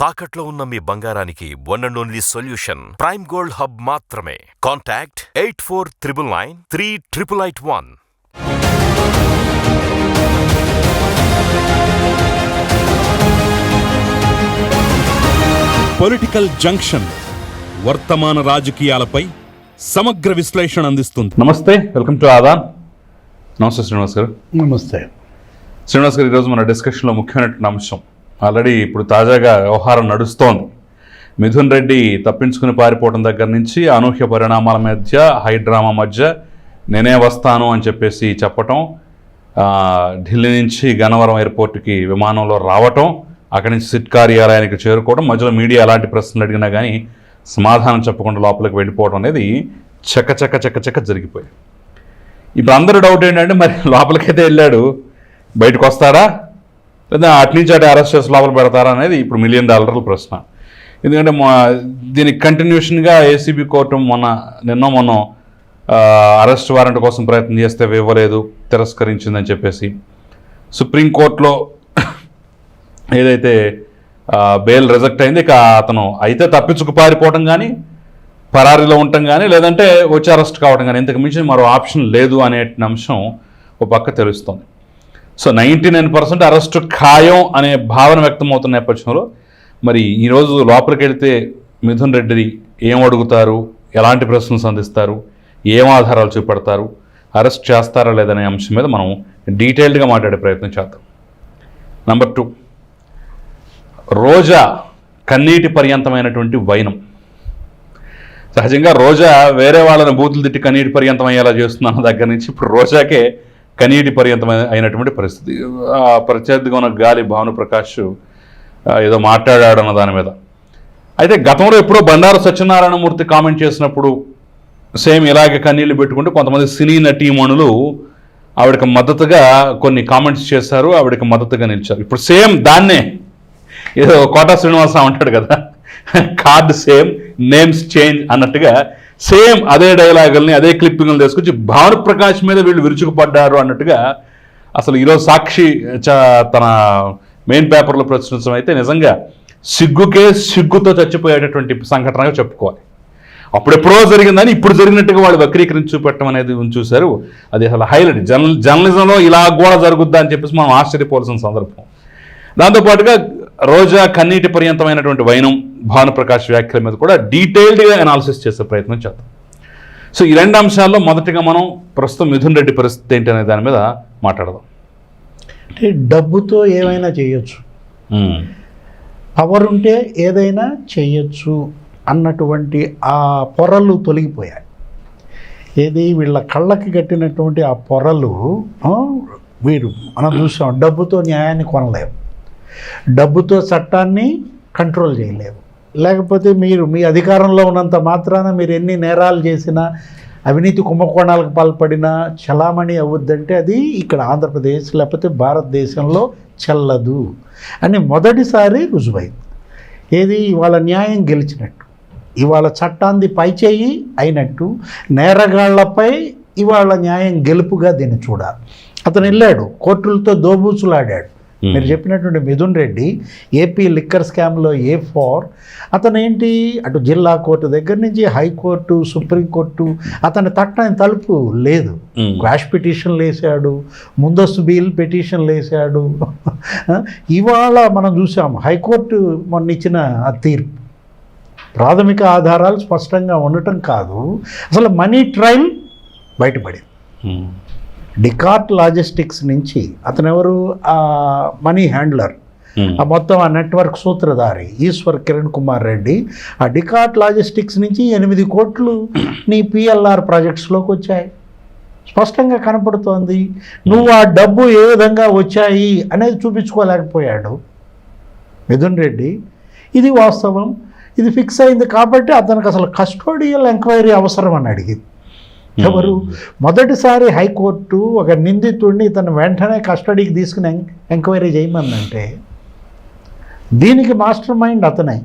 తాకట్లో ఉన్న మీ బంగారానికి one and only solution prime gold hub మాత్రమే. Contact eight four triple nine three triple eight one political junction వర్తమాన రాజకీయాలపై సమగ్ర విశ్లేషణ అందిస్తుంది. నమస్తే వెల్కమ్ టు ఆదాన్ నమస్తే శ్రీనివాస్ గారు. నమస్తే. శ్రీనివాస్ గారు ఈరోజు మన డిస్కషన్లో ముఖ్యమైనటువంటి అంశం ఆల్రెడీ ఇప్పుడు తాజాగా వ్యవహారం నడుస్తోంది. మిథున్ రెడ్డి తప్పించుకుని పారిపోవడం దగ్గర నుంచి అనూహ్య పరిణామాల మధ్య హై డ్రామా మధ్య నేనే వస్తాను అని చెప్పేసి చెప్పటం ఢిల్లీ నుంచి గన్నవరం ఎయిర్పోర్ట్కి విమానంలో రావటం అక్కడి నుంచి సిట్ కార్యాలయానికి చేరుకోవడం మధ్యలో మీడియా ఎలాంటి ప్రశ్నలు అడిగినా కానీ సమాధానం చెప్పకుండా లోపలికి వెళ్ళిపోవడం అనేది చక్క చక్క చక్క చక్క జరిగిపోయింది. ఇప్పుడు అందరూ డౌట్ ఏంటంటే మరి లోపలికైతే వెళ్ళాడు. బయటకు వస్తాడా లేదా అటు నుంచి అటు అరెస్ట్ చేసి లోపల పెడతారా అనేది ఇప్పుడు మిలియన్ డాలర్ల ప్రశ్న. ఎందుకంటే మా దీనికి కంటిన్యూషన్గా ఏసీబీ కోర్టు మొన్న నిన్న మొన్న అరెస్ట్ వారెంట్ కోసం ప్రయత్నం చేస్తే ఇవ్వలేదు తిరస్కరించిందని చెప్పేసి. సుప్రీంకోర్టులో ఏదైతే బెయిల్ రిజెక్ట్ అయింది ఇక అతను అయితే తప్పించుకు పారిపోవటం కానీ పరారీలో ఉండటం కానీ లేదంటే వచ్చి అరెస్ట్ కావడం కానీ ఇంతకు మించి మరో ఆప్షన్ లేదు అనే అంశం ఒక పక్క తెలుస్తుంది. So ninety nine percent arrest ఖాయం అనే భావన వ్యక్తమవుతున్న నేపథ్యంలో మరి ఈరోజు లోపలికి వెళితే మిథున్ రెడ్డి ఏం అడుగుతారు? ఎలాంటి ప్రశ్నలు సంధిస్తారు? ఏం ఆధారాలు చూపెడతారు? అరెస్ట్ చేస్తారా లేదనే అంశం మీద మనం డీటెయిల్డ్గా మాట్లాడే ప్రయత్నం చేద్దాం. నంబర్ టూ రోజా కన్నీటి పర్యంతమైనటువంటి వైనం. సహజంగా రోజా వేరే వాళ్ళని బూతులు తిట్టి కన్నీటి పర్యంతం అయ్యేలా చేస్తున్నాను దగ్గర నుంచి ఇప్పుడు రోజాకే కన్నీటి పర్యంతం అయినటువంటి పరిస్థితి. ఆ ప్రత్యర్థిగా ఉన్న గాలి భాను ప్రకాష్ ఏదో మాట్లాడాడు అన్న దాని మీద. అయితే గతంలో ఎప్పుడో బండారు సత్యనారాయణమూర్తి కామెంట్ చేసినప్పుడు సేమ్ ఇలాగే కన్నీళ్ళు పెట్టుకుంటూ కొంతమంది సినీ నటీమణులు ఆవిడకి మద్దతుగా కొన్ని కామెంట్స్ చేశారు ఆవిడకి మద్దతుగా నిలిచారు. ఇప్పుడు సేమ్ దాన్నే ఏదో కోటా శ్రీనివాసరావు అంటాడు కదా కార్డ్ సేమ్ నేమ్స్ చేంజ్ అన్నట్టుగా సేమ్ అదే డైలాగుల్ని అదే క్లిప్పింగ్లు తీసుకొచ్చి భానుప్రకాష్ మీద వీళ్ళు విరుచుకుపడ్డారు అన్నట్టుగా అసలు ఈరోజు సాక్షి చ- తన మెయిన్ పేపర్లో ప్రచురించడం అయితే నిజంగా సిగ్గుకే సిగ్గుతో చచ్చిపోయేటటువంటి సంఘటనగా చెప్పుకోవాలి. అప్పుడెప్పుడో జరిగిందని ఇప్పుడు జరిగినట్టుగా వాళ్ళు వక్రీకరించి చూపెట్టడం అనేది చూశారు. అది అసలు హైలైట్. జర్నల్ జర్నలిజంలో ఇలా కూడా జరుగుద్దా అని చెప్పేసి మనం ఆశ్చర్యపోవాల్సిన సందర్భం. దాంతోపాటుగా రోజా కన్నీటి పర్యంతమైనటువంటి వైనం భానుప్రకాష్ వ్యాఖ్యల మీద కూడా డీటెయిల్డ్గా అనాలిసిస్ చేసే ప్రయత్నం చేద్దాం. సో ఈ రెండు అంశాల్లో మొదటిగా మనం ప్రస్తుతం మిథున్ రెడ్డి పరిస్థితి ఏంటి అనే దాని మీద మాట్లాడదాం. అంటే డబ్బుతో ఏమైనా చేయొచ్చు. పవర్ ఉంటే ఏదైనా చేయొచ్చు అన్నటువంటి ఆ పొరలు తొలగిపోయాయి. ఏది వీళ్ళ కళ్ళకి కట్టినటువంటి ఆ పొరలు వీరు మనం చూసాం డబ్బుతో న్యాయాన్ని కొనలేము డబ్బుతో చట్టాన్ని కంట్రోల్ చేయలేవు. లేకపోతే మీరు మీ అధికారంలో ఉన్నంత మాత్రాన మీరు ఎన్ని నేరాలు చేసినా అవినీతి కుంభకోణాలకు పాల్పడినా చలామణి అవుద్దంటే అది ఇక్కడ ఆంధ్రప్రదేశ్ లేకపోతే భారతదేశంలో చెల్లదు అని మొదటిసారి రుజువైంది. ఏది? ఇవాళ న్యాయం గెలిచినట్టు. ఇవాళ చట్టాన్ని పైచేయి అయినట్టు నేరగాళ్ళపై ఇవాళ న్యాయం గెలుపుగా దీన్ని చూడాలి. అతను వెళ్ళాడు కోర్టులతో దోబూచులాడాడు. మీరు చెప్పినటువంటి మిథున్ రెడ్డి ఏపీ లిక్కర్ స్కామ్లో ఏ ఫోర్ అతను ఏంటి అటు జిల్లా కోర్టు దగ్గర నుంచి హైకోర్టు సుప్రీంకోర్టు అతని తట్టని తలుపు లేదు. క్వాష్ పిటిషన్లు వేసాడు ముందస్తు బెయిల్ పిటిషన్లు వేసాడు ఇవాళ మనం చూసాం హైకోర్టు మొన్న ఇచ్చిన ఆ తీర్పు. ప్రాథమిక ఆధారాలు స్పష్టంగా ఉండటం కాదు. అసలు మనీ ట్రయల్ బయటపడింది. డికార్ట్ లాజిస్టిక్స్ నుంచి అతను ఎవరు ఆ మనీ హ్యాండ్లర్. మ్మ్. ఆ మొత్తం ఆ నెట్వర్క్ సూత్రధారి ఈశ్వర్ కిరణ్ కుమార్ రెడ్డి. ఆ డికార్ట్ లాజిస్టిక్స్ నుంచి ఎనిమిది కోట్లు నీ పిఎల్ఆర్ ప్రాజెక్ట్స్లోకి వచ్చాయి. స్పష్టంగా కనపడుతోంది. నువ్వు ఆ డబ్బు ఏ విధంగా వచ్చాయి అనేది చూపించుకోలేకపోయాడు మిథున్ రెడ్డి. ఇది వాస్తవం. ఇది ఫిక్స్ అయింది కాబట్టి అతనికి అసలు కస్టోడియల్ ఎంక్వైరీ అవసరం అని అడిగింది. ఎవరు? మొదటిసారి హైకోర్టు ఒక నిందితుడిని ఇతను వెంటనే కస్టడీకి తీసుకుని ఎంక్వైరీ చేయమందంటే దీనికి మాస్టర్ మైండ్ అతనే.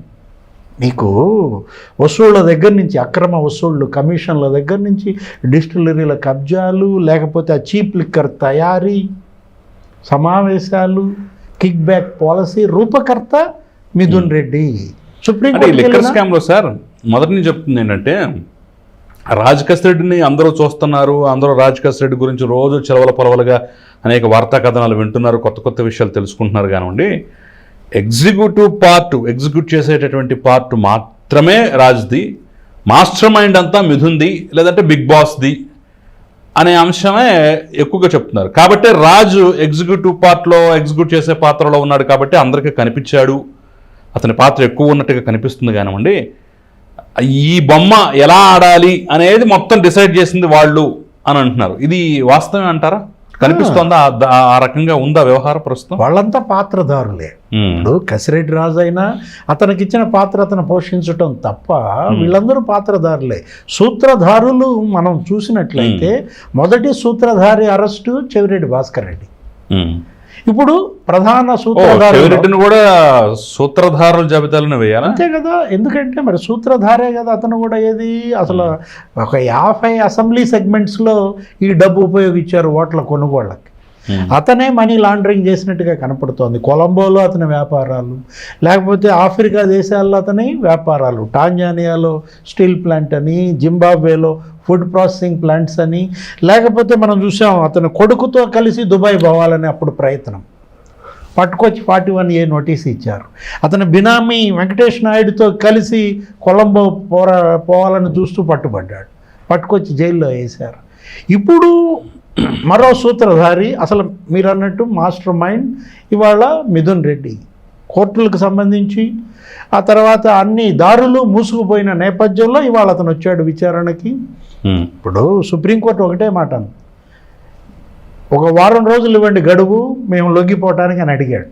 నీకు వసూళ్ళ దగ్గర నుంచి అక్రమ వసూళ్ళు కమిషన్ల దగ్గర నుంచి డిస్టిలరీల కబ్జాలు లేకపోతే ఆ చీప్ లిక్కర్ తయారీ సమావేశాలు కిక్ బ్యాక్ పాలసీ రూపకర్త మిథున్ రెడ్డి. సుప్రీం అంటే ఈ లిక్కర్ కోర్టు స్కామ్లో సార్ మొదటి నుంచి చెప్తుంది ఏంటంటే రాజకేశ్ రెడ్డిని అందరూ చూస్తున్నారు అందరూ రాజకేశ్ రెడ్డి గురించి రోజు చెలవల పొలవలుగా అనేక వార్తా కథనాలు వింటున్నారు కొత్త కొత్త విషయాలు తెలుసుకుంటున్నారు కానివ్వండి. ఎగ్జిక్యూటివ్ పార్ట్ ఎగ్జిక్యూట్ చేసేటటువంటి పార్ట్ మాత్రమే రాజ్ది. మాస్టర్ మైండ్ అంతా మిథుంది లేదంటే బిగ్ బాస్ది అనే అంశమే ఎక్కువగా చెప్తున్నారు. కాబట్టి రాజు ఎగ్జిక్యూటివ్ పార్ట్లో ఎగ్జిక్యూట్ చేసే పాత్రలో ఉన్నాడు కాబట్టి అందరికీ కనిపించాడు. అతని పాత్ర ఎక్కువ ఉన్నట్టుగా కనిపిస్తుంది కానివ్వండి. ఈ బొమ్మ ఎలా ఆడాలి అనేది మొత్తం డిసైడ్ చేసింది వాళ్ళు అని అంటున్నారు. ఇది వాస్తవం అంటారా? కనిపిస్తోందా? ఆ- రకంగా ఉందా వ్యవహార ప్రస్తుతం? వాళ్ళంతా పాత్రధారులే. ఇప్పుడు కసిరెడ్డి రాజు అయినా అతనికి ఇచ్చిన పాత్ర అతను పోషించటం తప్ప వీళ్ళందరూ పాత్రధారులే. సూత్రధారులు మనం చూసినట్లయితే మొదటి సూత్రధారి అరెస్టు చెవిరెడ్డి భాస్కర్ రెడ్డి. ఇప్పుడు ప్రధాన ఓ సూత్రధారు చెవిరెడ్డిని కూడా సూత్రధారుల జాబితాలోనే వేయాలా? అంతే కదా ఎందుకంటే మరి సూత్రధారే కదా అతను కూడా ఏది? అసలు ఒక యాభై అసెంబ్లీ సెగ్మెంట్స్లో ఈ డబ్బు ఉపయోగించారు ఓట్ల కొనుగోళ్ళకి. Hmm. అతనే మనీ లాండరింగ్ చేసినట్టుగా కనపడుతోంది. కొలంబోలో అతని వ్యాపారాలు లేకపోతే ఆఫ్రికా దేశాల్లో అతని వ్యాపారాలు. టాంజానియాలో స్టీల్ ప్లాంట్ అని జింబాబ్వేలో ఫుడ్ ప్రాసెసింగ్ ప్లాంట్స్ అని లేకపోతే మనం చూసాం అతని కొడుకుతో కలిసి దుబాయ్ పోవాలని అప్పుడు ప్రయత్నం. పట్టుకొచ్చి ఫార్టీ వన్ ఏ నోటీస్ ఇచ్చారు. అతను బినామీ వెంకటేష్ నాయుడుతో కలిసి కొలంబో పోరా పోవాలని చూస్తూ పట్టుబడ్డాడు. పట్టుకొచ్చి జైల్లో వేశారు. ఇప్పుడు మరో సూత్రధారి అసలు మీరు అన్నట్టు మాస్టర్ మైండ్ ఇవాళ మిథున్ రెడ్డి కోర్టులకు సంబంధించి ఆ తర్వాత అన్ని దారులు మూసుకుపోయిన నేపథ్యంలో ఇవాళ అతను వచ్చాడు విచారణకి. ఇప్పుడు సుప్రీంకోర్టు ఒకటే మాట. ఒక వారం రోజులు ఇవ్వండి గడువు మేము లొంగిపోవటానికి అని అడిగాడు.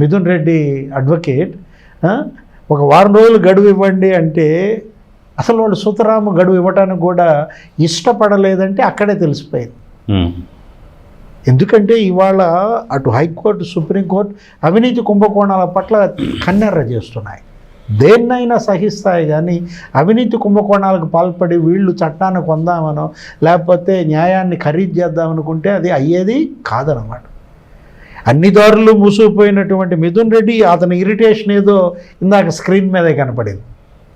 మిథున్ రెడ్డి అడ్వకేట్ ఒక వారం రోజులు గడువు ఇవ్వండి అంటే అసలు వాళ్ళు సుతరాము గడువు ఇవ్వటానికి కూడా ఇష్టపడలేదంటే అక్కడే తెలిసిపోయింది. Hmm. ఎందుకంటే ఇవాళ అటు హైకోర్టు సుప్రీంకోర్టు అవినీతి కుంభకోణాల పట్ల కన్నెర్ర చేస్తున్నాయి. దేన్నైనా సహిస్తాయి కానీ అవినీతి కుంభకోణాలకు పాల్పడి వీళ్ళు చట్టాన్ని కొందామనో లేకపోతే న్యాయాన్ని ఖరీదు చేద్దామనుకుంటే అది అయ్యేది కాదనమాట. అన్ని దారులు మూసుకుపోయినటువంటి మిథున్ రెడ్డి అతని ఇరిటేషన్ ఏదో ఇందాక స్క్రీన్ మీదే కనపడింది.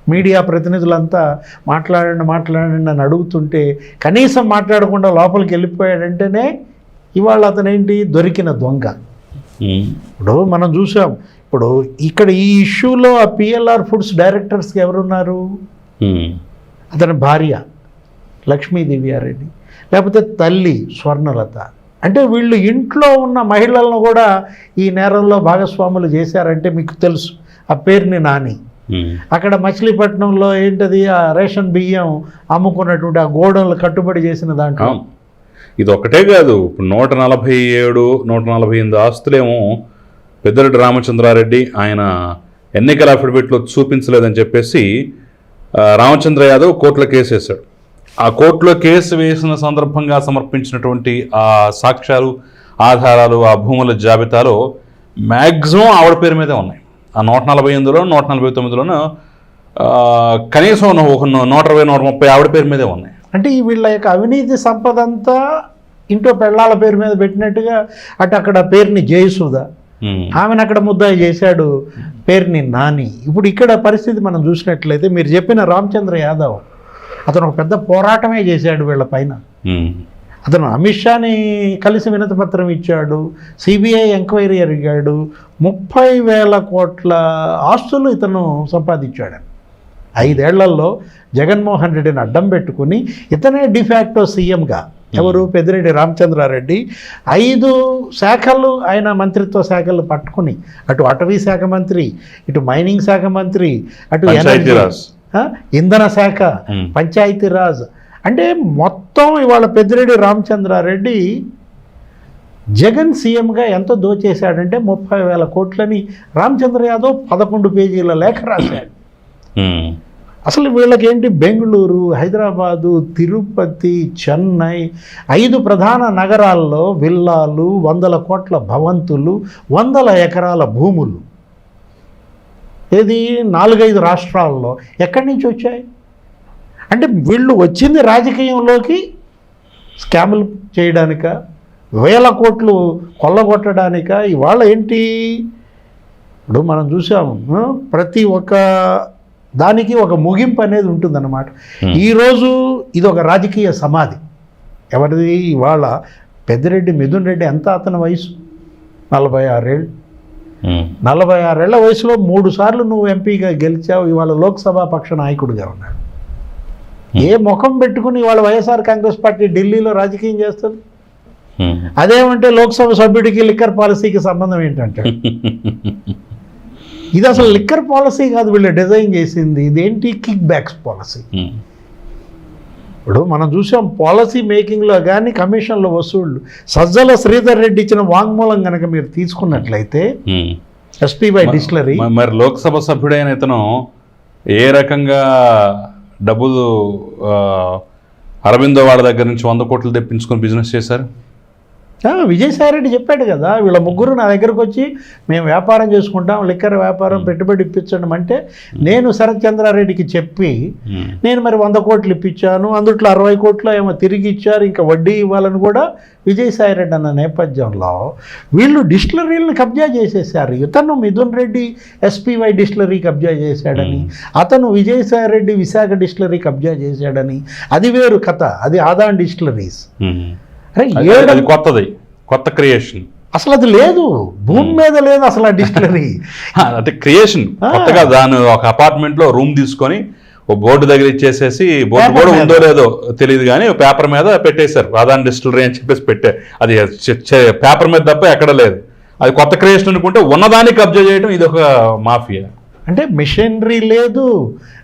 మీడియా ప్రతినిధులంతా మాట్లాడండి మాట్లాడండి అని అడుగుతుంటే కనీసం మాట్లాడకుండా లోపలికి వెళ్ళిపోయాడంటేనే ఇవాళ అతనేంటి? దొరికిన దొంగ. ఇప్పుడు మనం చూసాం. ఇప్పుడు ఇక్కడ ఈ ఇష్యూలో ఆ పిఎల్ఆర్ ఫుడ్స్ డైరెక్టర్స్కి ఎవరున్నారు. అతని భార్య లక్ష్మీ దివ్యారెడ్డి లేకపోతే తల్లి స్వర్ణలత. అంటే వీళ్ళు ఇంట్లో ఉన్న మహిళలను కూడా ఈ నేరంలో భాగస్వాములు చేశారంటే మీకు తెలుసు. ఆ పేరుని నాని. అక్కడ మచిలీపట్నంలో ఏంటది? ఆ రేషన్ బియ్యం అమ్ముకున్నటువంటి ఆ గోడౌన్లు కట్టుబడి చేసిన దాంట్లో. ఇది ఒకటే కాదు. ఇప్పుడు నూట నలభై ఏడు నూట నలభై ఎనిమిది ఆస్తులేమో పెద్దరెడ్డి రామచంద్రారెడ్డి ఆయన ఎన్నికల అఫిడవిట్లో చూపించలేదని చెప్పేసి రామచంద్ర యాదవ్ కోర్టులో కేసు వేశాడు. ఆ కోర్టులో కేసు వేసిన సందర్భంగా సమర్పించినటువంటి ఆ సాక్ష్యాలు ఆధారాలు ఆ భూముల జాబితాలో మ్యాక్సిమం ఆవిడ పేరు మీదే ఉన్నాయి. ఆ నూట నలభై ఎనిమిదిలో నూట నలభై తొమ్మిదిలోనూ కనీసం ఒక నూట ఇరవై నూట ముప్పై ఆవిడ పేరు మీదే ఉన్నాయి అంటే ఈ వీళ్ళ యొక్క అవినీతి సంపద అంతా ఇంట్లో పెళ్ళాల పేరు మీద పెట్టినట్టుగా అటు అక్కడ పేరుని జయసుధ ఉమ్. ఆమెను అక్కడ ముద్దాయి చేశాడు పేరుని నాని ఇప్పుడు ఇక్కడ పరిస్థితి మనం చూసినట్లయితే మీరు చెప్పిన రామచంద్ర యాదవ్ అతను ఒక పెద్ద పోరాటమే చేశాడు వీళ్ళ పైన. అతను అమిత్ షాని కలిసి వినతి పత్రం ఇచ్చాడు సిబిఐ ఎంక్వైరీ అడిగాడు ముప్పై వేల కోట్ల ఆస్తులు ఇతను సంపాదించాడు. ఐదేళ్ళలో జగన్మోహన్ రెడ్డిని అడ్డం పెట్టుకుని ఇతనే డిఫాక్టో సీఎంగా. ఎవరు? పెద్దిరెడ్డి రామచంద్రారెడ్డి. ఐదు శాఖలు ఆయన మంత్రిత్వ శాఖలు పట్టుకుని అటు అటవీ శాఖ మంత్రి ఇటు మైనింగ్ శాఖ మంత్రి అటు ఎనర్జీ ఇంధన శాఖ. పంచాయతీరాజ్ అంటే మొత్తం ఇవాళ పెద్దిరెడ్డి రామచంద్రారెడ్డి జగన్ సీఎంగా ఎంత దోచేశాడంటే ముప్పై వేల కోట్లని రామచంద్ర యాదవ్ పదకొండు పేజీల లేఖ రాశాడు. అసలు వీళ్ళకేంటి బెంగళూరు హైదరాబాదు తిరుపతి చెన్నై ఐదు ప్రధాన నగరాల్లో విల్లాలు వందల కోట్ల భవంతులు వందల ఎకరాల భూములు. ఏది? నాలుగైదు రాష్ట్రాల్లో. ఎక్కడి నుంచి వచ్చాయి? అంటే వీళ్ళు వచ్చింది రాజకీయంలోకి స్కాములు చేయడానిక? వేల కోట్లు కొల్లగొట్టడానిక? ఇవాళ ఏంటి? ఇప్పుడు మనం చూసాము ప్రతి ఒక్క దానికి ఒక ముగింపు అనేది ఉంటుందన్నమాట. ఈరోజు ఇది ఒక రాజకీయ సమాధి. ఎవరిది? ఇవాళ పెద్దిరెడ్డి మిథున్ రెడ్డి ఎంత అతని వయసు? నలభై ఆరేళ్ళు. నలభై ఆరేళ్ళ వయసులో మూడు సార్లు నువ్వు ఎంపీగా గెలిచావు ఇవాళ లోక్సభ పక్ష నాయకుడిగా ఉన్నాడు. ఏ ముఖం పెట్టుకుని ఇవాళ వైఎస్ఆర్ కాంగ్రెస్ పార్టీ ఢిల్లీలో రాజకీయం చేస్తుంది ఉమ్. అదేమంటే లోక్సభ సభ్యుడికి లిక్కర్ పాలసీకి సంబంధం ఏంటంటే ఇది అసలు లిక్కర్ పాలసీ కాదు వీళ్ళు డిజైన్ చేసింది ఇదేంటి కిక్ బ్యాక్స్ పాలసీ ఉమ్. ఇప్పుడు మనం చూసాం పాలసీ మేకింగ్లో కానీ కమిషన్ల వసూళ్ళు సజ్జల శ్రీధర్ రెడ్డి ఇచ్చిన వాంగ్మూలం కనుక మీరు తీసుకున్నట్లయితే ఉమ్. ఎస్పీవై డిస్టిలరీ మ- మరి లోక్సభ సభ్యుడైన ఇతను ఏ రకంగా డబ్బులు అరవిందో వాడి దగ్గర నుంచి వంద కోట్లు తెప్పించుకొని బిజినెస్ చేశారు. విజయసాయిరెడ్డి చెప్పాడు కదా వీళ్ళ ముగ్గురు నా దగ్గరకు వచ్చి మేము వ్యాపారం చేసుకుంటాం లిక్కర్ వ్యాపారం పెట్టుబడి ఇప్పించడం అంటే నేను శరత్ చంద్రారెడ్డికి చెప్పి. నేను మరి వంద కోట్లు ఇప్పించాను అందుట్లో అరవై కోట్లు ఏమో తిరిగి ఇచ్చారు ఇంకా వడ్డీ ఇవ్వాలని కూడా విజయసాయిరెడ్డి అన్న నేపథ్యంలో వీళ్ళు డిస్టిలరీలను కబ్జా చేసేసారు ఇతను మిథున్ రెడ్డి ఎస్పీవై డిస్టిలరీ కబ్జా చేశాడని అతను విజయసాయిరెడ్డి విశాఖ డిస్టిలరీ కబ్జా చేశాడని. అది వేరు కథ అది ఆదాన్ డిస్టిలరీస్. అరే కొత్తది. కొత్త క్రియేషన్. అసలు అది లేదు. భూమి మీద లేదు అసలు ఆ డిస్టిలరీ. అంటే క్రియేషన్. కొత్తగా దాని ఒక అపార్ట్మెంట్లో రూమ్ తీసుకొని ఓ బోర్డు దగ్గర ఇచ్చేసేసి బోర్డు కూడా. ఉందో లేదో తెలియదు కానీ పేపర్ మీద పెట్టేశారు. ప్రధాన డిస్టిలరీ అని చెప్పేసి పెట్టే అది పేపర్ మీద తప్ప ఎక్కడ లేదు. అది కొత్త క్రియేషన్ అనుకుంటే ఉన్నదాన్ని కబ్జా చేయడం ఇది ఒక మాఫియా. అంటే మిషనరీ లేదు.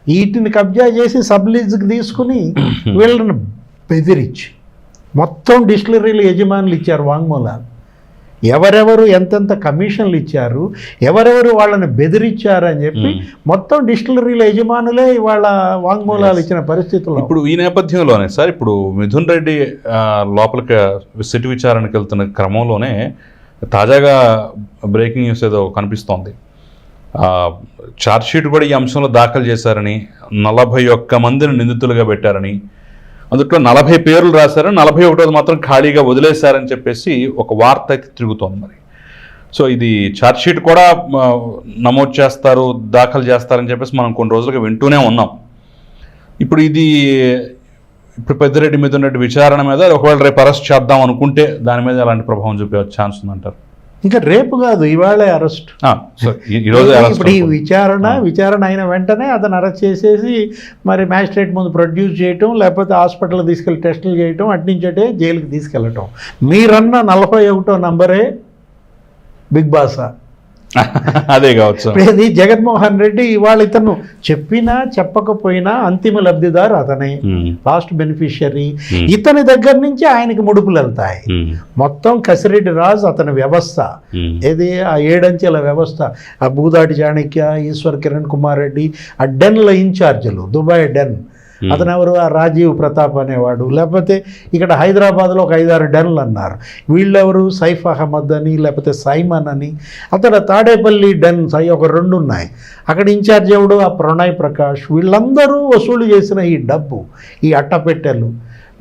వీటిని కబ్జా చేసి సబ్లీజ్కి తీసుకుని వీళ్ళని బెదిరించి. మొత్తం డిస్టిలరీలు యజమానులు ఇచ్చారు వాంగ్మూలాలు. ఎవరెవరు ఎంతెంత కమిషన్లు ఇచ్చారు ఎవరెవరు వాళ్ళని బెదిరించారు అని చెప్పి మొత్తం డిస్టిలరీల యజమానులే ఇవాళ వాంగ్మూలాలు ఇచ్చిన పరిస్థితుల్లో. ఇప్పుడు ఈ నేపథ్యంలోనే సార్ ఇప్పుడు మిథున్ రెడ్డి లోపలికి సిటీ విచారణకు వెళ్తున్న క్రమంలోనే తాజాగా బ్రేకింగ్ న్యూస్ ఏదో కనిపిస్తోంది. ఆ, ఛార్జ్ షీట్ కూడా ఈ అంశంలో దాఖలు చేశారని నలభై ఒక్క మందిని నిందితులుగా పెట్టారని అందుట్లో నలభై పేర్లు రాశారు నలభై ఒకటోది మాత్రం ఖాళీగా వదిలేశారని చెప్పేసి ఒక వార్త అయితే తిరుగుతోంది మరి. సో ఇది ఛార్జ్షీట్ కూడా నమోదు చేస్తారు దాఖలు చేస్తారని చెప్పేసి మనం కొన్ని రోజులుగా వింటూనే ఉన్నాం. ఇప్పుడు ఇది ఇప్పుడు పెద్దిరెడ్డి మీద ఉన్నట్టు విచారణ మీద ఒకవేళ రేపు అరెస్ట్ చేద్దాం అనుకుంటే దాని మీద ఎలాంటి ప్రభావం చూపే ఛాన్స్ ఉందంటారు? ఇంకా రేపు కాదు ఇవాళే అరెస్ట్. ఇప్పుడు ఈ. విచారణ విచారణ అయిన వెంటనే అతను అరెస్ట్ చేసేసి మరి మ్యాజిస్ట్రేట్ ముందు ప్రొడ్యూస్ చేయటం లేకపోతే హాస్పిటల్ తీసుకెళ్ళి టెస్టులు చేయటం అట్నుంచటే జైలుకి తీసుకెళ్ళటం. మీరన్న నలభై ఒకటో నంబరే బిగ్ బాసా. అదే కావచ్చు. ఇది జగన్మోహన్ రెడ్డి ఇవాళ ఇతను చెప్పినా చెప్పకపోయినా అంతిమ లబ్ధిదారు అతనే. Last beneficiary Hmm. ఇతని దగ్గర నుంచి ఆయనకి ముడుపులు వెళ్తాయి. ఉమ్, మొత్తం కసిరెడ్డి రాజు అతని వ్యవస్థ. ఏది? ఆ ఏడంచెల వ్యవస్థ. ఆ భూదాటి చాణక్య ఈశ్వర్ కిరణ్ కుమార్ రెడ్డి ఆ డెన్ల ఇన్ఛార్జీలు దుబాయ్ డెన్. అతను ఎవరు ఆ రాజీవ్ ప్రతాప్ అనేవాడు. లేకపోతే ఇక్కడ హైదరాబాద్లో ఒక ఐదారు డెన్లు అన్నారు. వీళ్ళెవరు? సైఫ్ అహ్మద్ అని లేకపోతే సైమన్ అని. అతను తాడేపల్లి డెన్ ఒక రెండు ఉన్నాయి. అక్కడ ఇన్ఛార్జ్ ఎవడు? ఆ ప్రణయ్ ప్రకాష్. వీళ్ళందరూ వసూలు చేసిన ఈ డబ్బు ఈ అట్టపెట్టెలు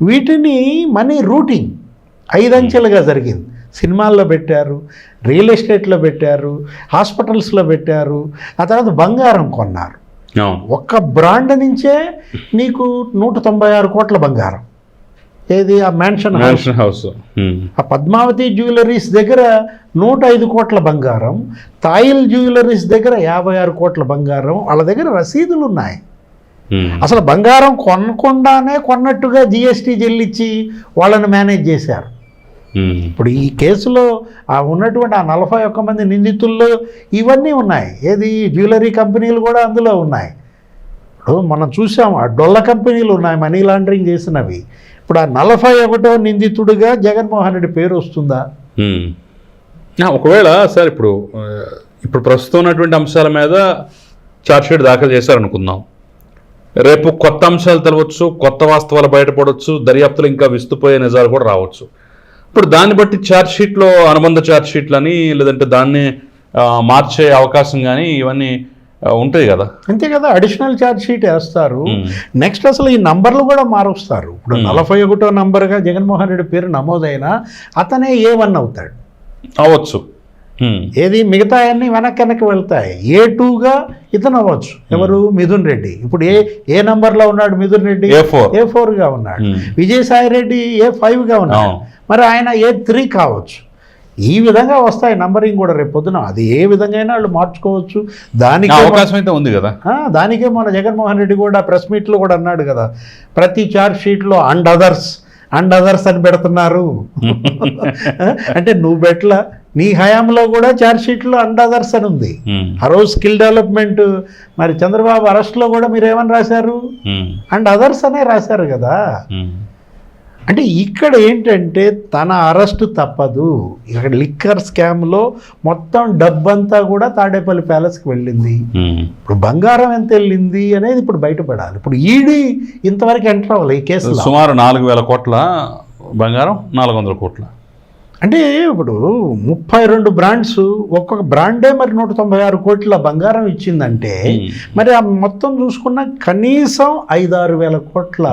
వీటిని మనీ రూటింగ్ ఐదంచెలుగా జరిగింది. సినిమాల్లో పెట్టారు రియల్ ఎస్టేట్లో పెట్టారు హాస్పిటల్స్లో పెట్టారు ఆ తర్వాత బంగారం కొన్నారు. ఒక్క బ్రాండ్ నుంచే నీకు నూట తొంభై ఆరు కోట్ల బంగారం. ఏది? ఆ మ్యాన్షన్ హౌస్ మ్యాన్షన్ హౌస్ ఆ పద్మావతి జ్యువెలరీస్ దగ్గర నూట ఐదు కోట్ల బంగారం తాయిల్ జ్యువెలరీస్ దగ్గర యాభై ఆరు కోట్ల బంగారం వాళ్ళ దగ్గర రసీదులు ఉన్నాయి. ఉమ్, అసలు బంగారం కొనకుండానే కొన్నట్టుగా జిఎస్టీ చెల్లించి వాళ్ళని మేనేజ్ చేశారు. ఇప్పుడు ఈ కేసులో ఆ ఉన్నటువంటి ఆ నలభై ఒక్క మంది నిందితుల్లో ఇవన్నీ ఉన్నాయి. ఏది? జ్యువెలరీ కంపెనీలు కూడా అందులో ఉన్నాయి. ఇప్పుడు మనం చూసాం ఆ డొల్ల కంపెనీలు ఉన్నాయి మనీ లాండరింగ్ చేసినవి. ఇప్పుడు ఆ నలభై ఒకటో నిందితుడిగా జగన్మోహన్ రెడ్డి పేరు వస్తుందా. ఆ, ఒకవేళ సార్ ఇప్పుడు ఇప్పుడు ప్రస్తుతం ఉన్నటువంటి అంశాల మీద ఛార్జ్షీట్ దాఖలు చేశారనుకుందాం. రేపు కొత్త అంశాలు తెలవచ్చు కొత్త వాస్తవాలు బయటపడవచ్చు దర్యాప్తులు ఇంకా విస్తుపోయే నిజాలు కూడా రావచ్చు. ఇప్పుడు దాన్ని బట్టి ఛార్జ్షీట్లో అనుబంధ ఛార్జ్షీట్లని లేదంటే దాన్ని మార్చే అవకాశం కానీ ఇవన్నీ ఉంటాయి కదా. అంతే కదా అడిషనల్ ఛార్జ్ షీట్ వేస్తారు. నెక్స్ట్ అసలు ఈ నంబర్లు కూడా మారుస్తారు. ఇప్పుడు నలభై ఒకటో నంబర్గా జగన్మోహన్ రెడ్డి పేరు నమోదైనా అతనే ఏ వన్ అవుతాడు. అవ్వచ్చు. ఉమ్, ఏది మిగతా అన్ని వెనక్కి వెనక్కి వెళ్తాయి ఏ టూగా ఇతను అవ్వచ్చు. ఎవరు? మిథున్ రెడ్డి. ఇప్పుడు ఏ ఏ నంబర్లో ఉన్నాడు మిథున్ రెడ్డి? A4. ఏ ఫోర్గా ఉన్నాడు. Hmm. విజయసాయి రెడ్డి ఏ ఫైవ్గా ఉన్నాడు. అవును. మరి ఆయన ఏ త్రీ కావచ్చు. ఈ విధంగా వస్తాయి నంబరింగ్ కూడా రేపు పొద్దున. అది ఏ విధంగా అయినా వాళ్ళు మార్చుకోవచ్చు. దానికి అవకాశం అయితే ఉంది కదా. దానికే మన జగన్మోహన్ రెడ్డి కూడా ప్రెస్ మీట్లో కూడా అన్నాడు కదా. ప్రతి చార్జ్ షీట్లో అండ్ అదర్స్ అండ్ అదర్స్ అని పెడుతున్నారు. అంటే నువ్వు పెట్ల నీ హయాంలో కూడా చార్జ్ షీట్లో అండ్ అదర్స్ అని ఉంది. ఉమ్, ఆ రోజు స్కిల్ డెవలప్మెంట్ మరి చంద్రబాబు అరెస్ట్లో కూడా మీరు ఏమని రాశారు? అండ్ అదర్స్ అనే రాశారు కదా. ఉమ్, అంటే ఇక్కడ ఏంటంటే తన అరెస్టు తప్పదు. ఇక్కడ లిక్కర్ స్కామ్లో మొత్తం డబ్బంతా కూడా తాడేపల్లి ప్యాలెస్కి వెళ్ళింది. ఇప్పుడు బంగారం ఎంత వెళ్ళింది అనేది ఇప్పుడు బయటపడాలి. ఇప్పుడు ఈడీ ఇంతవరకు ఎంటర్ అవ్వాలి ఈ కేసులో సుమారు నాలుగు వేల కోట్ల బంగారం నాలుగు వందల కోట్ల. అంటే ఇప్పుడు ముప్పై రెండు బ్రాండ్స్ ఒక్కొక్క బ్రాండే మరి నూట తొంభై ఆరు కోట్ల బంగారం ఇచ్చిందంటే Hmm. మరి ఆ మొత్తం చూసుకున్న కనీసం ఐదారు వేల కోట్ల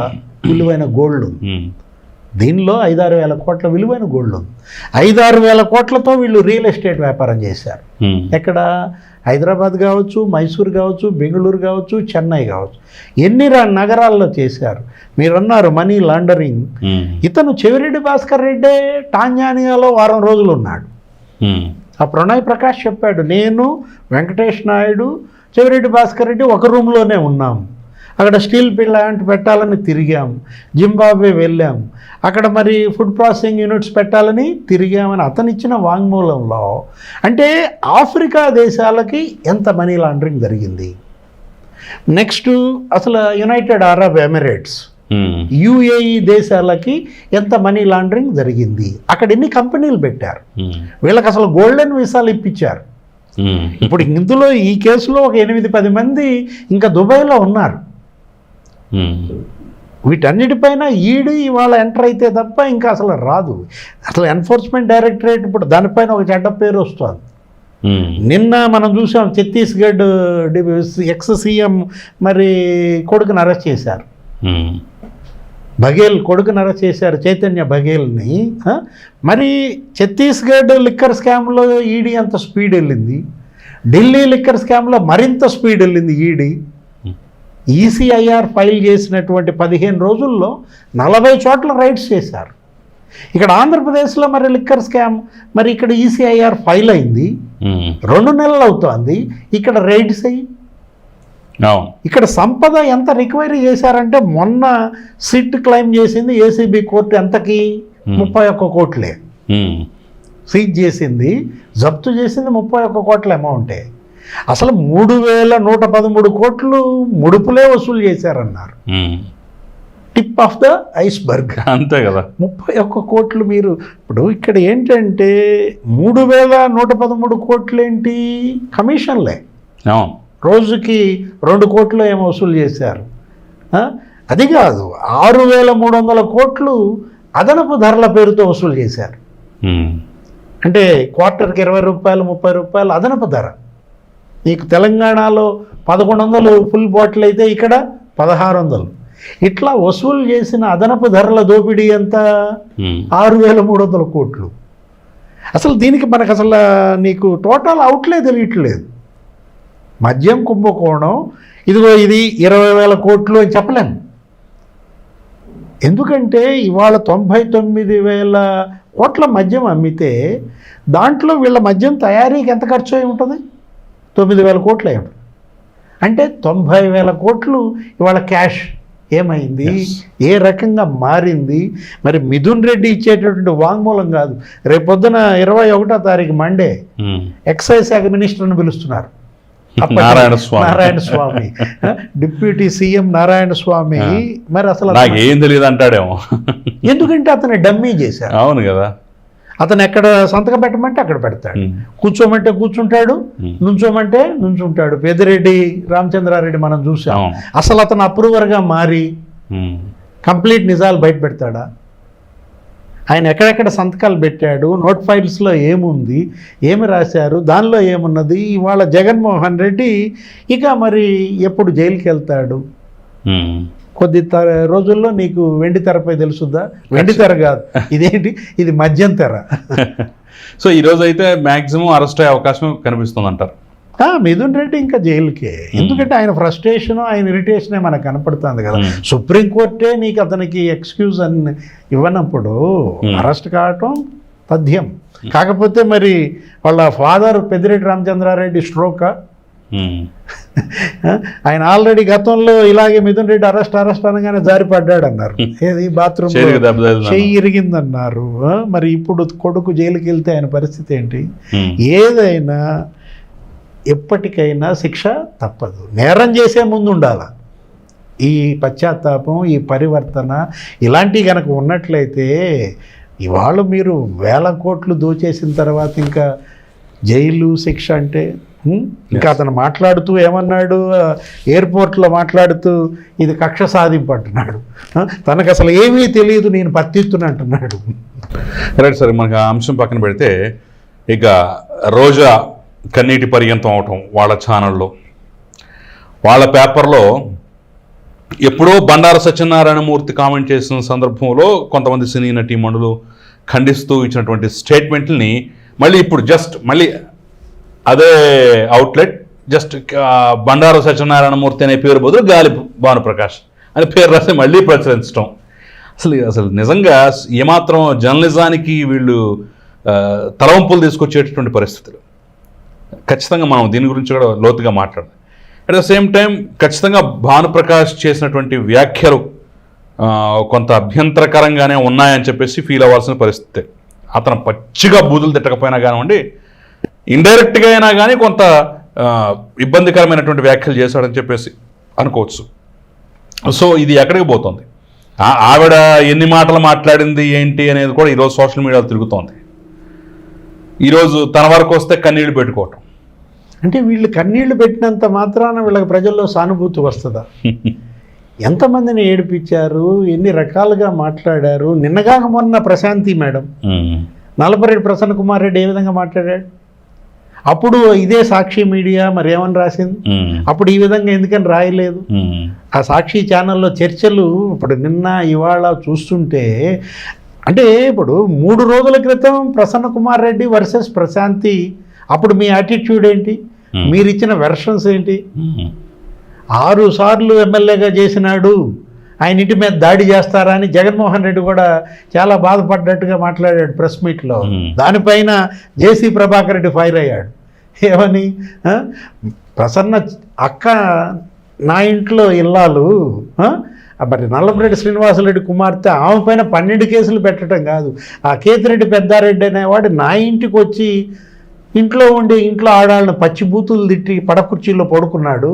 విలువైన గోల్డ్ ఉమ్, దీనిలో ఐదారు వేల కోట్ల విలువైన గోల్డ్ ఉంది. ఐదారు వేల కోట్లతో వీళ్ళు రియల్ ఎస్టేట్ వ్యాపారం చేశారు. ఉమ్, ఎక్కడ? హైదరాబాద్ కావచ్చు మైసూర్ కావచ్చు బెంగళూరు కావచ్చు చెన్నై కావచ్చు. ఎన్ని రా- నగరాల్లో చేశారు? మీరన్నారు మనీ లాండరింగ్. ఇతను చెవిరెడ్డి భాస్కర్ రెడ్డే టాంజానియాలో వారం రోజులు ఉన్నాడు. ఆ ప్రణయ్ ప్రకాష్ చెప్పాడు నేను వెంకటేష్ నాయుడు చెవిరెడ్డి భాస్కర్ రెడ్డి ఒక రూమ్లోనే ఉన్నాం. అక్కడ స్టీల్ ప్లాంట్ పెట్టాలని తిరిగాం. జింబాబ్వే వెళ్ళాం. అక్కడ మరి ఫుడ్ ప్రాసెసింగ్ యూనిట్స్ పెట్టాలని తిరిగామని అతను ఇచ్చిన వాంగ్మూలంలో. అంటే ఆఫ్రికా దేశాలకి ఎంత మనీ లాండరింగ్ జరిగింది? నెక్స్ట్ అసలు యునైటెడ్ అరబ్ ఎమిరేట్స్ యుఏఈ దేశాలకి ఎంత మనీ లాండరింగ్ జరిగింది? అక్కడ ఎన్ని కంపెనీలు పెట్టారు? వీళ్ళకి అసలు గోల్డెన్ వీసాలు ఇప్పించారు. ఇప్పుడు ఇందులో ఈ కేసులో ఒక ఎనిమిది పది మంది ఇంకా దుబాయ్లో ఉన్నారు. వీటన్నిటిపైన ఈడీ ఇవాళ ఎంటర్ అయితే తప్ప ఇంకా అసలు రాదు. అసలు ఎన్ఫోర్స్మెంట్ డైరెక్టరేట్ ఇప్పుడు దానిపైన ఒక చెడ్డ పేరు వస్తుంది. నిన్న మనం చూసాం ఛత్తీస్గఢ్ ఎక్స్ సీఎం మరి కొడుకుని అరెస్ట్ చేశారు. బఘేల్ కొడుకుని అరెస్ట్ చేశారు చైతన్య బఘేల్ని మరి ఛత్తీస్గఢ్ లిక్కర్ స్కామ్లో ఈడీ అంత స్పీడ్ వెళ్ళింది? ఢిల్లీ లిక్కర్ స్కామ్లో మరింత స్పీడ్ వెళ్ళింది ఈడీ. ఈసీఐఆర్ ఫైల్ చేసినటువంటి పదిహేను రోజుల్లో నలభై చోట్ల రైడ్స్ చేశారు. ఇక్కడ ఆంధ్రప్రదేశ్లో మరి లిక్కర్ స్కామ్ మరి ఇక్కడ ఈసీఐఆర్ ఫైల్ అయింది. రెండు నెలలు అవుతోంది. ఇక్కడ రైడ్స్ అయ్యి ఇక్కడ సంపద ఎంత రికవరీ చేశారంటే మొన్న సిట్ క్లెయిమ్ చేసింది ఏసీబీ కోర్టు ఎంతకి? ముప్పై ఒక్క కోట్లే. సీజ్ చేసింది జప్తు చేసింది ముప్పై ఒక్క కోట్ల అమౌంటే. అసలు మూడు వేల నూట పదమూడు కోట్లు ముడుపులే వసూలు చేశారన్నారు. Tip of the iceberg. అంతే కదా. ముప్పై ఒక్క కోట్లు మీరు ఇప్పుడు ఇక్కడ ఏంటంటే మూడు వేల నూట పదమూడు కోట్లు ఏంటి కమిషన్లే రోజుకి రెండు కోట్లు ఏమో వసూలు చేశారు? అది కాదు ఆరు వేల మూడు వందల కోట్లు అదనపు ధరల పేరుతో వసూలు చేశారు. అంటే క్వార్టర్కి ఇరవై రూపాయలు ముప్పై రూపాయలు అదనపు ధర. నీకు తెలంగాణలో పదకొండు వందలు ఫుల్ బాటిల్ అయితే ఇక్కడ పదహారు వందలు ఇట్లా వసూలు చేసిన అదనపు ధరల దోపిడీ ఎంత? ఆరు వేల మూడు వందల కోట్లు. అసలు దీనికి మనకు అసలు నీకు టోటల్ అవుట్లే తెలియట్లేదు. మద్యం కుంభకోణం ఇదిగో ఇది ఇరవై వేల కోట్లు అని చెప్పలేము ఎందుకంటే ఇవాళ తొంభై తొమ్మిది వేల కోట్ల మద్యం అమ్మితే దాంట్లో వీళ్ళ మద్యం తయారీకి ఎంత ఖర్చు అయి ఉంటుంది? తొమ్మిది వేల కోట్లు అయి ఉంటుంది అంటే తొంభై వేల కోట్లు ఇవాళ క్యాష్. ఏమైంది. ఏ రకంగా మారింది? మరి మిథున్ రెడ్డి ఇచ్చేటటువంటి వాంగ్మూలం కాదు. రేపొద్దున ఇరవై ఒకటో తారీఖు మండే ఉమ్, ఎక్సైజ్ శాఖ మినిస్టర్ని పిలుస్తున్నారు. నారాయణ స్వామి. నారాయణ స్వామి. Deputy CM Narayana Swamy. మరి అసలు నాకు తెలియదు అంటాడేమో. ఎందుకంటే అతను డమ్మీ చేశారు. అవును కదా. అతను ఎక్కడ సంతకం పెట్టమంటే అక్కడ పెడతాడు. కూర్చోమంటే కూర్చుంటాడు. నుంచోమంటే నుంచుంటాడు. పెద్దిరెడ్డి రామచంద్రారెడ్డి మనం చూసాం. అసలు అతను అప్రూవర్గా మారి కంప్లీట్ నిజాలు బయట పెడతాడా? ఆయన ఎక్కడెక్కడ సంతకాలు పెట్టాడు? నోట్ ఫైల్స్లో ఏముంది? ఏమి రాశారు? దానిలో ఏమున్నది? ఇవాళ జగన్మోహన్ రెడ్డి ఇక మరి ఎప్పుడు జైలుకి వెళ్తాడు కొద్ది తర రోజుల్లో నీకు వెండి తెరపై తెలుసుద్దా? వెండి తెర కాదు. ఇదేంటి? ఇది మద్యం తెర. సో ఈ రోజు అయితే మాక్సిమం అరెస్ట్ అయ్యే అవకాశం కనిపిస్తుంది అంటారు ఆ, మిథున్ రెడ్డి ఇంకా జైలుకే. ఎందుకంటే ఆయన ఫ్రస్ట్రేషన్ ఆయన ఇరిటేషనే మనకు కనపడుతుంది కదా. సుప్రీంకోర్టే నీకు అతనికి ఎక్స్క్యూజ్ అని ఇవ్వనప్పుడు. అరెస్ట్ కావటం తథ్యం కాకపోతే మరి వాళ్ళ ఫాదర్ పెద్దిరెడ్డి రామచంద్రారెడ్డి స్ట్రోక్. ఆయన ఆల్రెడీ గతంలో ఇలాగే మిథున్ రెడ్డి అరెస్ట్ అరెస్ట్ అనగానే జారిపడ్డాడు అన్నారు. ఏది? బాత్రూమ్. చెయ్యి ఇరిగిందన్నారు. మరి ఇప్పుడు కొడుకు జైలుకి వెళ్తే ఆయన పరిస్థితి ఏంటి? ఉమ్. ఏదైనా ఎప్పటికైనా శిక్ష తప్పదు. నేరం చేసే ముందు ఉండాల? ఈ పశ్చాత్తాపం ఈ పరివర్తన ఇలాంటివి కనుక ఉన్నట్లయితే ఇవాళ మీరు వేల కోట్లు దోచేసిన తర్వాత ఇంకా జైలు శిక్ష అంటే? ఇంకా అతను మాట్లాడుతూ ఏమన్నాడు? ఎయిర్పోర్ట్లో మాట్లాడుతూ ఇది కక్ష సాధింపు అంటున్నాడు తనకు అసలు ఏమీ తెలియదు నేను పత్తిత్తుని అంటున్నాడు. రైట్ సరే మనకి ఆ అంశం పక్కన పెడితే ఇక రోజా కన్నీటి పర్యంతం అవటం వాళ్ళ ఛానల్లో. వాళ్ళ పేపర్లో ఎప్పుడో బండార సత్యనారాయణమూర్తి కామెంట్ చేసిన సందర్భంలో కొంతమంది సినీ నటీమణులు ఖండిస్తూ ఇచ్చినటువంటి స్టేట్మెంట్ని మళ్ళీ ఇప్పుడు జస్ట్ మళ్ళీ అదే అవుట్లెట్ జస్ట్ బండార సత్యనారాయణమూర్తి అనే పేరు బదులు గాలి భానుప్రకాష్ అని పేరు రాసి మళ్ళీ ప్రచురించడం అసలు అసలు నిజంగా ఏమాత్రం జర్నలిజానికి వీళ్ళు తలవంపులు తీసుకొచ్చేటటువంటి పరిస్థితులు. ఖచ్చితంగా మనం దీని గురించి కూడా లోతుగా మాట్లాడాలి అట్ ద సేమ్ టైం ఖచ్చితంగా భానుప్రకాష్ చేసినటువంటి వ్యాఖ్యలు కొంత అభ్యంతరకరంగానే ఉన్నాయని చెప్పేసి ఫీల్ అవ్వాల్సిన పరిస్థితి. అతను పచ్చిగా బూతులు తిట్టకపోయినా కానివ్వండి ఇండైరెక్ట్గా అయినా కానీ కొంత ఇబ్బందికరమైనటువంటి వ్యాఖ్యలు చేశాడని చెప్పేసి అనుకోవచ్చు. సో ఇది ఎక్కడికి పోతుంది? ఆవిడ ఎన్ని మాటలు మాట్లాడింది ఏంటి అనేది కూడా ఈరోజు సోషల్ మీడియాలో తిరుగుతోంది. ఈరోజు తన వరకు వస్తే కన్నీళ్ళు పెట్టుకోవటం. అంటే వీళ్ళు కన్నీళ్ళు పెట్టినంత మాత్రాన వీళ్ళకి ప్రజల్లో సానుభూతి వస్తుందా? ఎంతమందిని ఏడిపించారు? ఎన్ని రకాలుగా మాట్లాడారు? నిన్నగాక మొన్న ప్రశాంతి మేడం. నలపరెడ్డి ప్రసన్న కుమార్ రెడ్డి ఏ విధంగా మాట్లాడాడు? అప్పుడు ఇదే సాక్షి మీడియా మరి ఏమని రాసింది. అప్పుడు ఈ విధంగా ఎందుకని రాయలేదు? ఆ సాక్షి ఛానల్లో చర్చలు ఇప్పుడు నిన్న ఇవాళ చూస్తుంటే అంటే ఇప్పుడు మూడు రోజుల క్రితం ప్రసన్న కుమార్ రెడ్డి వర్సెస్ ప్రశాంతి అప్పుడు మీ యాటిట్యూడ్ ఏంటి. మీరు ఇచ్చిన వెర్షన్స్ ఏంటి? ఆరు సార్లు ఎమ్మెల్యేగా చేసినాడు. ఆయన ఇంటి మీద దాడి చేస్తారా అని జగన్మోహన్ రెడ్డి కూడా చాలా బాధపడ్డట్టుగా మాట్లాడాడు ప్రెస్ మీట్లో. దానిపైన జేసీ ప్రభాకర్ రెడ్డి ఫైర్ అయ్యాడు ఏమని? ప్రసన్న అక్క నా ఇంట్లో ఇల్లాలు? మరి నల్లపరెడ్డి శ్రీనివాసరెడ్డి కుమార్తె ఆమె పైన పన్నెండు కేసులు పెట్టడం కాదు ఆ కేతిరెడ్డి పెద్దారెడ్డి అనేవాడు నా ఇంటికి వచ్చి ఇంట్లో ఉండి ఇంట్లో ఆడాళ్ళని పచ్చి బూతులు తిట్టి పడకుర్చీలో పడుకున్నాడు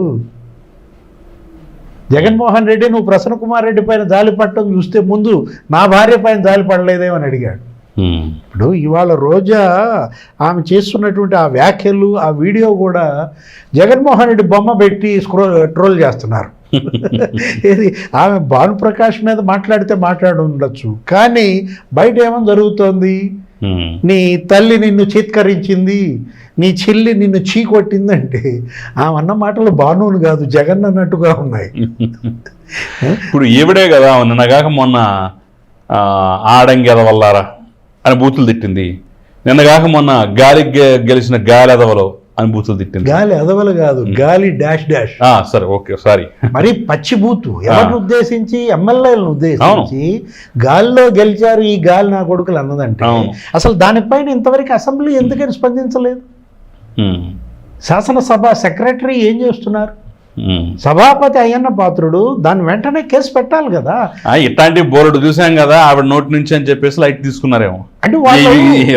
జగన్మోహన్ రెడ్డి నువ్వు ప్రసన్న కుమార్ రెడ్డి పైన జాలి పట్టడం చూస్తే ముందు నా భార్య పైన జాలి పడలేదేమని అడిగాడు. ఇప్పుడు ఇవాళ రోజా ఆమె చేస్తున్నటువంటి ఆ వ్యాఖ్యలు ఆ వీడియో కూడా జగన్మోహన్ రెడ్డి బొమ్మ పెట్టి స్క్రో ట్రోల్ చేస్తున్నారు. ఏది? ఆమె భానుప్రకాష్ మీద మాట్లాడితే మాట్లాడి ఉండొచ్చు కానీ బయట ఏమని జరుగుతోంది? నీ తల్లి నిన్ను చీత్కరించింది నీ చెల్లి నిన్ను చీకొట్టిందంటే అన్న మాటలు బానువులు కాదు జగన్ అన్నట్టుగా ఉన్నాయి. ఇప్పుడు ఈవిడే కదా నిన్నగాక మొన్న ఆడంగెద వల్లారా అని బూతులు తిట్టింది. నిన్నగాక మొన్న గాలి గె- గెలిచిన గాలి ఎదవలో అని బూతులు తిట్టింది. గాలి అదవలు కాదు గాలి డాష్ డాష్. సరే ఓకే సారీ. మరి పచ్చిబూతు ఎవరిని ఉద్దేశించి? ఎమ్మెల్యేలను ఉద్దేశించి. గాల్లో గెలిచారు ఈ గాలి నా కొడుకులు అన్నదంటే. అసలు దానిపైన ఇంతవరకు అసెంబ్లీ ఎందుకని స్పందించలేదు? శాసనసభ సెక్రటరీ ఏం చేస్తున్నారు? సభాపతి అయ్యన్న పాత్రుడు దాని వెంటనే కేసు పెట్టాలి కదా. ఇట్లాంటి బోర్డు చూసాం కదా ఆవిడ నోటి నుంచి అని చెప్పేసి లైట్ తీసుకున్నారేమో. అంటే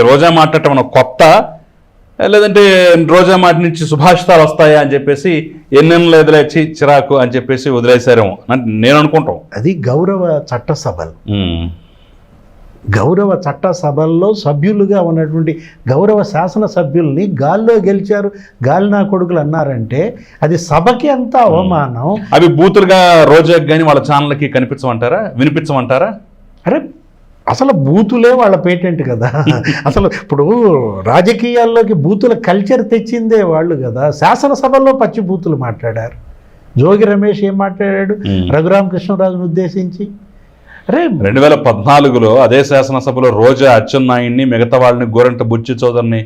రోజా మాట్లాడటం కొత్త లేదంటే రోజా మాట నుంచి సుభాషితాలు వస్తాయా అని చెప్పేసి ఎన్నెన్నలు వదిలేచి చిరాకు అని చెప్పేసి వదిలేశారేమో. నేను అనుకుంటాం. అది గౌరవ చట్టసభలు. గౌరవ చట్ట సభల్లో సభ్యులుగా ఉన్నటువంటి గౌరవ శాసన సభ్యుల్ని గాల్లో గెలిచారు గాలి నా కొడుకులు అన్నారంటే అది సభకి ఎంత అవమానం. అవి బూతులుగా రోజాకి కానీ వాళ్ళ ఛానల్కి కనిపించమంటారా? వినిపించమంటారా? అరే అసలు బూతులే వాళ్ళ పేటెంట్ కదా. అసలు ఇప్పుడు రాజకీయాల్లోకి బూతుల కల్చర్ తెచ్చిందే వాళ్ళు కదా. శాసనసభలో పచ్చి బూతులు మాట్లాడారు. జోగి రమేష్ ఏం మాట్లాడాడు. రఘురామకృష్ణరాజును ఉద్దేశించి. అరే రెండు వేల పద్నాలుగులో అదే శాసనసభలో రోజా అచ్చెన్నాయుడిని మిగతా వాళ్ళని గోరంట బుచ్చి చౌదరిని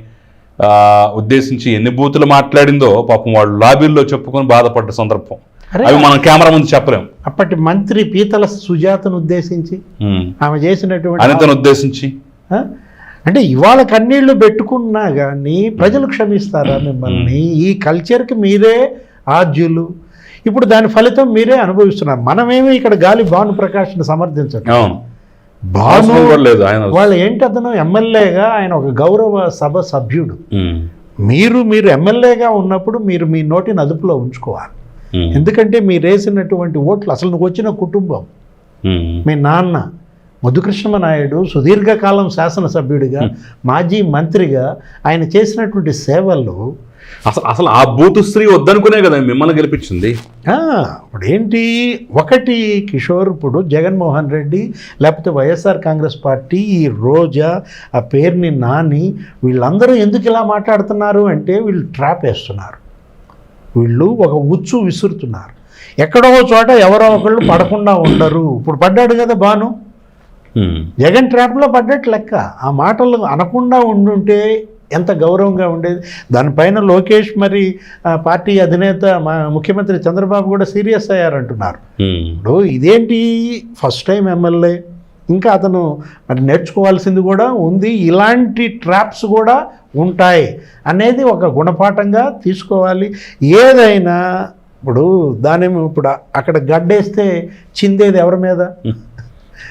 ఉద్దేశించి ఎన్ని బూతులు మాట్లాడిందో పాపం వాళ్ళు లాబీల్లో చెప్పుకొని బాధపడ్డ సందర్భం. అవి మనం కెమెరా ముందు చెప్పలేం. అప్పటి మంత్రి పీతల సుజాతను ఉద్దేశించి. ఆమె చేసినటువంటి అనితను ఉద్దేశించి? అంటే ఇవాళ కన్నీళ్ళు పెట్టుకున్నా కానీ ప్రజలు క్షమిస్తారా మిమ్మల్ని? ఈ కల్చర్కి మీరే ఆద్యులు. ఇప్పుడు దాని ఫలితం మీరే అనుభవిస్తున్నారు. మనమేమి ఇక్కడ గాలి భాను ప్రకాష్ని సమర్థించడం భాను వాళ్ళు ఏంటి అతను? ఎమ్మెల్యేగా ఆయన ఒక గౌరవ సభ సభ్యుడు. మీరు మీరు ఎమ్మెల్యేగా ఉన్నప్పుడు మీరు మీ నోటిని అదుపులో ఉంచుకోవాలి. ఎందుకంటే మీరు వేసినటువంటి ఓట్లు అసలు నువ్వు వచ్చిన కుటుంబం. మీ నాన్న ముద్దుకృష్ణ నాయుడు సుదీర్ఘకాలం శాసనసభ్యుడిగా మాజీ మంత్రిగా ఆయన చేసినటువంటి సేవలు అసలు అసలు ఆ బూతు స్త్రీ వద్దనుకునే కదా మిమ్మల్ని గెలిపించింది. ఇప్పుడు ఏంటి ఒకటి కిషోర్ ఇప్పుడు జగన్మోహన్ రెడ్డి లేకపోతే వైఎస్ఆర్ కాంగ్రెస్ పార్టీ ఈ రోజా ఆ పేరుని నాని వీళ్ళందరూ ఎందుకు ఇలా మాట్లాడుతున్నారు అంటే వీళ్ళు ట్రాప్ వేస్తున్నారు. వీళ్ళు ఒక ఉచ్చు విసురుతున్నారు. ఎక్కడో చోట ఎవరో ఒకళ్ళు పడకుండా ఉండరు. ఇప్పుడు పడ్డాడు కదా బాను. జగన్ ట్రాప్లో పడ్డట్టు లెక్క. ఆ మాటలు అనకుండా ఉండుంటే ఎంత గౌరవంగా ఉండేది. దానిపైన లోకేష్ మరి పార్టీ అధినేత మా ముఖ్యమంత్రి చంద్రబాబు కూడా సీరియస్ అయ్యారంటున్నారు. ఇప్పుడు ఇదేంటి? ఫస్ట్ టైం ఎమ్మెల్యే ఇంకా అతను మరి నేర్చుకోవాల్సింది కూడా ఉంది. ఇలాంటి ట్రాప్స్ కూడా ఉంటాయి అనేది ఒక గుణపాఠంగా తీసుకోవాలి. ఏదైనా ఇప్పుడు దాని ఇప్పుడు అక్కడ గడ్డేస్తే చిందేది ఎవరి మీద?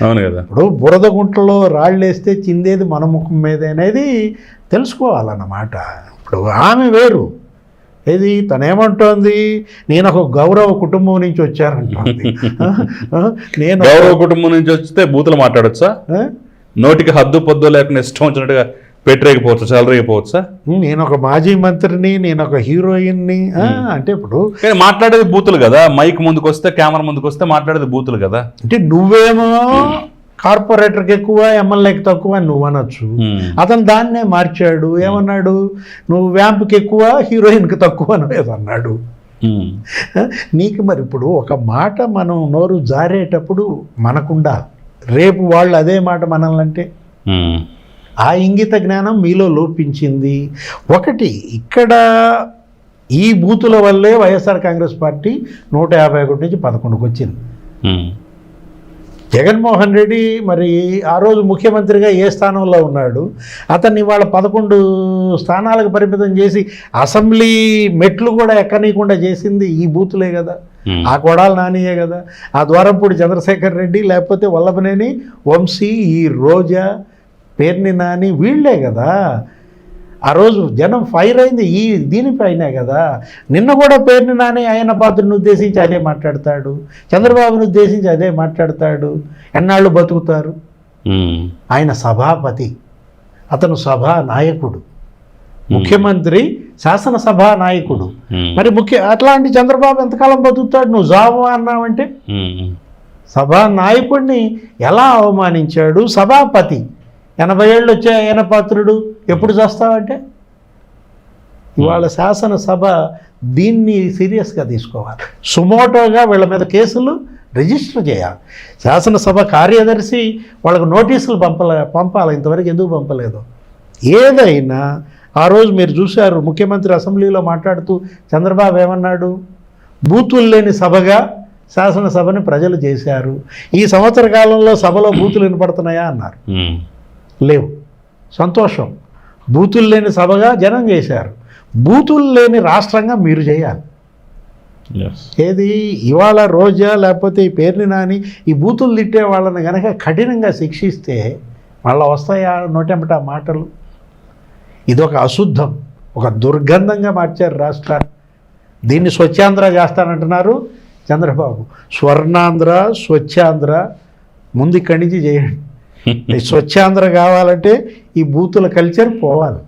అవును కదా. ఇప్పుడు బురద గుంటలో రాళ్ళేస్తే చిందేది మన ముఖం మీద అనేది తెలుసుకోవాలన్నమాట. ఇప్పుడు ఆమె వేరు. ఏది? తనేమంటోంది? నేను ఒక గౌరవ కుటుంబం నుంచి వచ్చానంటుంది? నేను గౌరవ కుటుంబం నుంచి వస్తే బూతులు మాట్లాడొచ్చా? నోటికి హద్దు పొద్దు లేకుండా ఇష్టం వచ్చినట్టుగా పెట్టరేగిపోవచ్చా చెలరేగిపోవచ్చా నేను ఒక మాజీ మంత్రిని నేను ఒక హీరోయిన్ని? అంటే ఇప్పుడు మాట్లాడేది బూతులు కదా? మైక్ ముందుకు వస్తే కెమెరా ముందుకు వస్తే మాట్లాడేది బూతులు కదా? అంటే నువ్వేమో కార్పొరేటర్కి ఎక్కువ ఎమ్మెల్యేకి తక్కువ అని నువ్వు అనొచ్చు ఉమ్. అతను దాన్నే మార్చాడు. ఏమన్నాడు? నువ్వు వ్యాంప్కి ఎక్కువ హీరోయిన్కి తక్కువ అనేది అన్నాడు ఉమ్. నీకు మరి ఇప్పుడు ఒక మాట మనం నోరు జారేటప్పుడు మనకుండాలి. రేపు వాళ్ళు అదే మాట మనల్ని అంటే. ఆ ఇంగిత జ్ఞానం మీలో లోపించింది. ఒకటి ఇక్కడ ఈ బూతుల వల్లే వైఎస్ఆర్ కాంగ్రెస్ పార్టీ నూట యాభై ఒకటి నుంచి పదకొండుకి వచ్చింది. జగన్మోహన్ రెడ్డి మరి ఆ రోజు ముఖ్యమంత్రిగా ఏ స్థానంలో ఉన్నాడు? అతన్ని ఇవాళ పదకొండు స్థానాలకు పరిమితం చేసి అసెంబ్లీ మెట్లు కూడా ఎక్కనీయకుండా చేసింది ఈ బూతులే కదా. ఆ కొడాలి నానియే కదా. ఆ ద్వారంపూడి చంద్రశేఖర్ రెడ్డి లేకపోతే వల్లభనేని వంశీ ఈ రోజా పేర్ని నాని వీళ్ళే కదా. ఆ రోజు జనం ఫైర్ అయింది. ఈ దీనిపైనే కదా. నిన్న కూడా పేరుని నాని ఆయన పాత్రను ఉద్దేశించి అదే మాట్లాడతాడు. చంద్రబాబును ఉద్దేశించి అదే మాట్లాడతాడు. ఎన్నాళ్ళు బతుకుతారు. ఆయన సభాపతి. అతను సభా నాయకుడు. ముఖ్యమంత్రి శాసనసభా నాయకుడు. మరి ముఖ్య అట్లాంటి చంద్రబాబు ఎంతకాలం బతుకుతాడు? నువ్వు జాబు అన్నావంటే. సభా నాయకుడిని ఎలా అవమానించాడు? సభాపతి. ఎనభై ఏళ్ళు వచ్చే ఆయన పాత్రుడు ఎప్పుడు చేస్తావంటే? ఇవాళ శాసనసభ దీన్ని సీరియస్గా తీసుకోవాలి. సుమోటోగా వీళ్ళ మీద కేసులు రిజిస్టర్ చేయాలి. శాసనసభ కార్యదర్శి వాళ్ళకు నోటీసులు పంపలే పంపాలి. ఇంతవరకు ఎందుకు పంపలేదు? ఏదైనా ఆ రోజు మీరు చూశారు ముఖ్యమంత్రి అసెంబ్లీలో మాట్లాడుతూ చంద్రబాబు ఏమన్నాడు? బూతులు లేని సభగా శాసనసభని ప్రజలు చేశారు. ఈ సంవత్సర కాలంలో సభలో బూతులు వినపడుతున్నాయా? అన్నారు. లేవు. సంతోషం. బూతులు లేని సభగా జనం చేశారు. బూతులు లేని రాష్ట్రంగా మీరు చేయాలి. Yes. ఏది? ఇవాళ రోజా లేకపోతే ఈ పేరుని నాని ఈ బూతులు తిట్టే వాళ్ళని కనుక కఠినంగా శిక్షిస్తే మళ్ళీ వస్తాయా నోటెంపట ఆ మాటలు? ఇదొక అశుద్ధం. ఒక దుర్గంధంగా మార్చారు రాష్ట్రాన్ని. దీన్ని స్వచ్ఛాంధ్ర చేస్తానంటున్నారు చంద్రబాబు. స్వర్ణాంధ్ర స్వచ్ఛాంధ్ర ముందు ఇక్కడి నుంచి చేయండి. స్వచ్ఛాంధ్ర కావాలంటే ఈ బూతుల కల్చర్ పోవాలి.